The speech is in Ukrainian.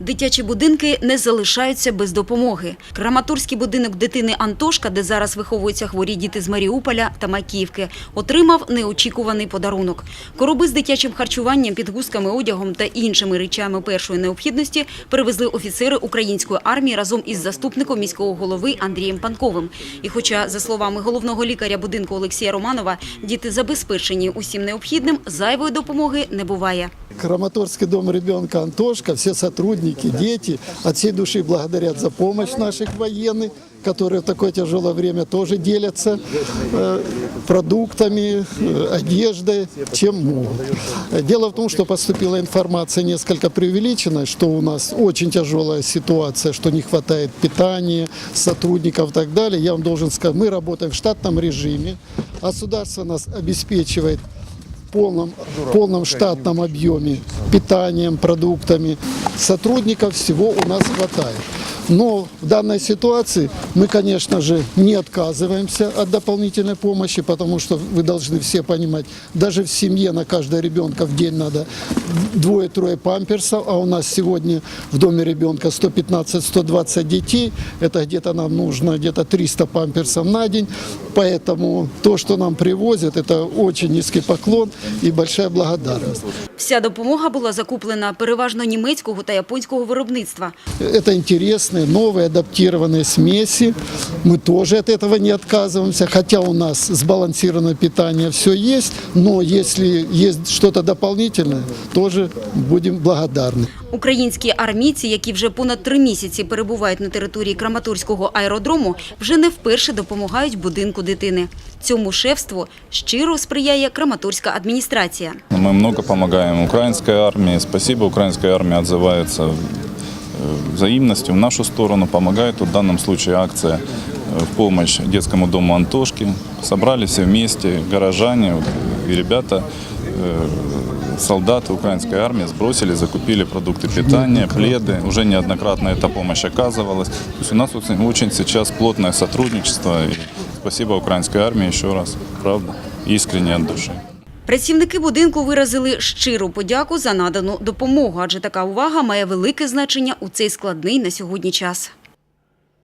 Дитячі будинки не залишаються без допомоги. Краматорський будинок дитини Антошка, де зараз виховуються хворі діти з Маріуполя та Макіївки, отримав неочікуваний подарунок. Короби з дитячим харчуванням, підгузками, одягом та іншими речами першої необхідності перевезли офіцери української армії разом із заступником міського голови Андрієм Панковим. І хоча, за словами головного лікаря будинку Олексія Романова, діти забезпечені усім необхідним, зайвої допомоги не буває. Краматорский дом ребенка Антошка, все сотрудники, дети от всей души благодарят за помощь наших военных, которые в такое тяжелое время тоже делятся э, продуктами, э, одеждой, чем могут. Дело в том, что поступила информация несколько преувеличенная, что у нас очень тяжелая ситуация, что не хватает питания, сотрудников и так далее. Я вам должен сказать, мы работаем в штатном режиме. Государство нас обеспечивает полном, полном штатном объеме питанием, продуктами. Сотрудников всего у нас хватает. Но в данной ситуации мы, конечно же, не отказываемся от дополнительной помощи, потому что вы должны все понимать, даже в семье на каждого ребенка в день надо двое-трое памперсов, а у нас сегодня в доме ребенка 115-120 детей, это где-то нам нужно где-то 300 памперсов на день, поэтому то, что нам привозят, это очень низкий поклон и большая благодарность. Вся допомога була закуплена переважно німецького та японського виробництва. Это интересные, новые, адаптированные смеси. Мы тоже от этого не отказываемся, хотя у нас сбалансированное питание все есть, но если есть что-то дополнительное, тоже будем благодарны. Українські армійці, які вже понад три місяці перебувають на території Краматорського аеродрому, вже не вперше допомагають будинку дитини. Цьому шефству щиро сприяє Краматорська адміністрація. Мы много помогаем украинской армии. Спасибо, украинская армия отзывается э, взаимностью в нашу сторону, помогает. В данном случае акция э, в помощь детскому дому Антошки. Собрали все вместе, горожане и ребята, э, солдаты украинской армии сбросили, закупили продукты питания, пледы. Уже неоднократно эта помощь оказывалась. То есть у нас очень, очень сейчас плотное сотрудничество. И спасибо украинской армии еще раз, правда, искренне от души. Працівники будинку виразили щиру подяку за надану допомогу, адже така увага має велике значення у цей складний на сьогодні час.